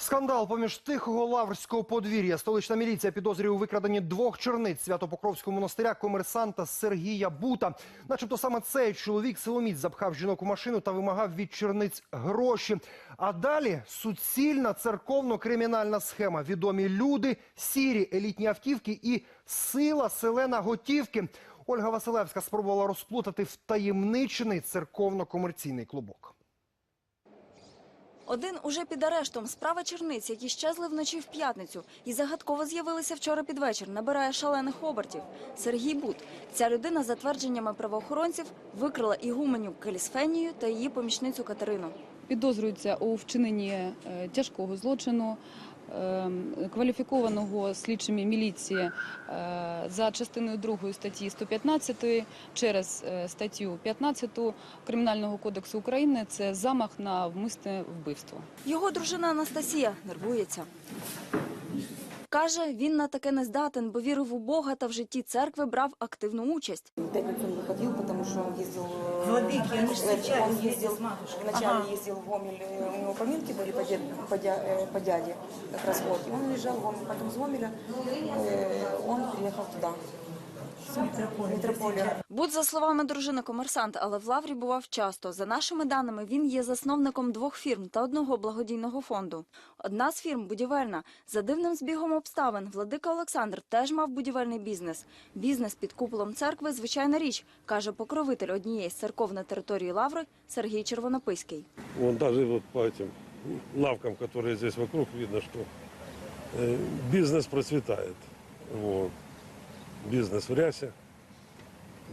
Скандал поміж тихого лаврського подвір'я. Столична міліція підозрює у викраденні двох черниць Свято-Покровського монастиря комерсанта Сергія Бута. Начебто саме цей чоловік силоміць запхав жінок у машину та вимагав від черниць гроші. А далі суцільна церковно-кримінальна схема. Відомі люди, сірі елітні автівки і сила селена готівки. Ольга Василевська спробувала розплутати втаємничений церковно-комерційний клубок. Один уже під арештом. Справа черниць, які щезли вночі в п'ятницю і загадково з'явилися вчора під вечір, набирає шалених обертів. Сергій Бут. Ця людина, за твердженнями правоохоронців, викрила ігуменю Келісфенію та її помічницю Катерину. Підозрюється у вчиненні е, тяжкого злочину, кваліфікованого слідчими міліції е, за частиною 2 статті 115 через е, статтю 15 Кримінального кодексу України. Це замах на вмисне вбивство. Його дружина Анастасія нервується. Каже, він на таке не здатен, бо вірив у Бога та в житті церкви брав активну участь. В пятницу он выходил, потому что он ездил... э, Владыки, они же э, встречались Он ездил, с матушкой. вначале Ага. ездил в Гомель, э, у него поминки были по, дед- по дя- э, по дяде, как раз вот. И он уезжал в Гомель, потом с Гомеля э, он приехал туда, в метрополию. Будь за словами дружини комерсант, але в Лаврі бував часто. За нашими даними, він є засновником двох фірм та одного благодійного фонду. Одна з фірм будівельна. За дивним збігом обставин, владика Олександр теж мав будівельний бізнес. Бізнес під куполом церкви звичайна річ, каже покровитель однієї з церков на території Лаври Сергій Червонописький. Вон даже вот по этим лавкам, которые здесь вокруг, видно, что э, бизнес процветает. Вот. Бизнес в рясе,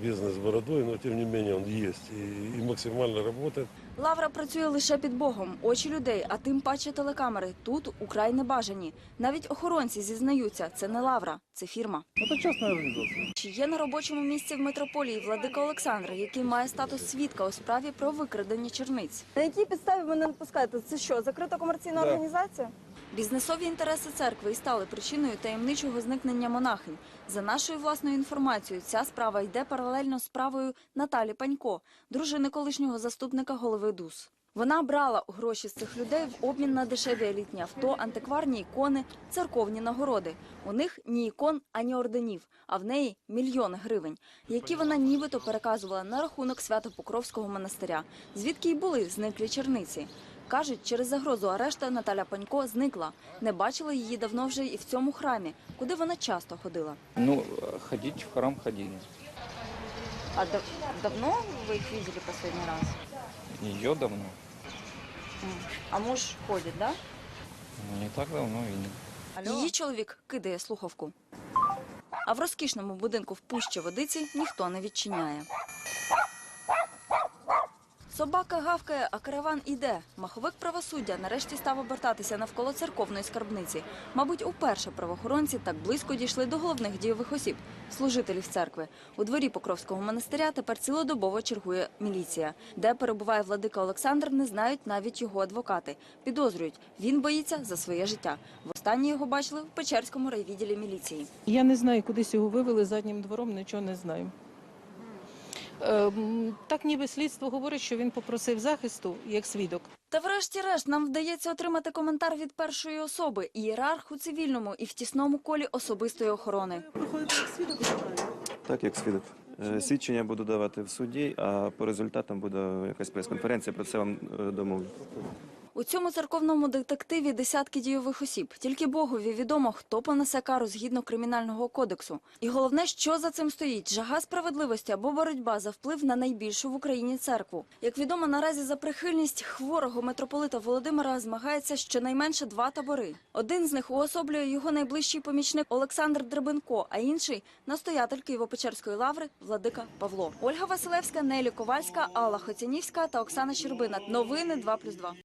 бизнес с бородой, но тем не менее он есть и, и максимально работает. Лавра працює лише під Богом. Очі людей, а тим паче телекамери. Тут украй небажані. Навіть охоронці зізнаються, це не Лавра, це фірма. Это частная организация. Чи є на робочому місці в митрополії владика Олександра, який має статус свідка у справі про викрадення черниць? На якій підставі мене не пускаєте? Це що, закрита комерційна Да. організація? Бізнесові інтереси церкви і стали причиною таємничого зникнення монахинь. За нашою власною інформацією, ця справа йде паралельно з справою Наталі Панько, дружини колишнього заступника голови ДУС. Вона брала гроші з цих людей в обмін на дешеві елітні авто, антикварні ікони, церковні нагороди. У них ні ікон, ані орденів, а в неї мільйони гривень, які вона нібито переказувала на рахунок Свято-Покровського монастиря, звідки й були зниклі черниці. Кажуть, через загрозу арешта Наталя Панько зникла. Не бачили її давно вже і в цьому храмі, куди вона часто ходила. Ну, ходить в храм ходили. А дав давно ви їх бачили останній раз? Ее давно. А муж ходить, да? Не так давно видел. Її чоловік кидає слухавку. А в розкішному будинку в пущі водиці ніхто не відчиняє. Собака гавкає, а караван іде. Маховик правосуддя нарешті став обертатися навколо церковної скарбниці. Мабуть, уперше правоохоронці так близько дійшли до головних дієвих осіб служителів церкви. У дворі Покровського монастиря тепер цілодобово чергує міліція. Де перебуває владика Олександр, не знають навіть його адвокати. Підозрюють, він боїться за своє життя. Востаннє його бачили в Печерському райвідділі міліції. Я не знаю, кудись його вивели заднім двором, нічого не знаю. Е, м, Так ніби слідство говорить, що він попросив захисту як свідок. Та врешті-решт нам вдається отримати коментар від першої особи ієрарх у цивільному і в тісному колі особистої охорони. Так, як свідок. Е, Свідчення буду давати в суді, а по результатам буде якась прес-конференція, про це вам е, домовлю. У цьому церковному детективі десятки дійових осіб. Тільки Богові відомо, хто понесе кару згідно кримінального кодексу. І головне, що за цим стоїть: жага справедливості або боротьба за вплив на найбільшу в Україні церкву. Як відомо, наразі за прихильність хворого митрополита Володимира змагається щонайменше два табори. Один з них уособлює його найближчий помічник Олександр Драбенко, а інший настоятель Києво-Печерської лаври Владика Павло. Ольга Василевська, Нелі Ковальська, Алла Хоцянівська та Оксана Щербина. Новини 2+,2.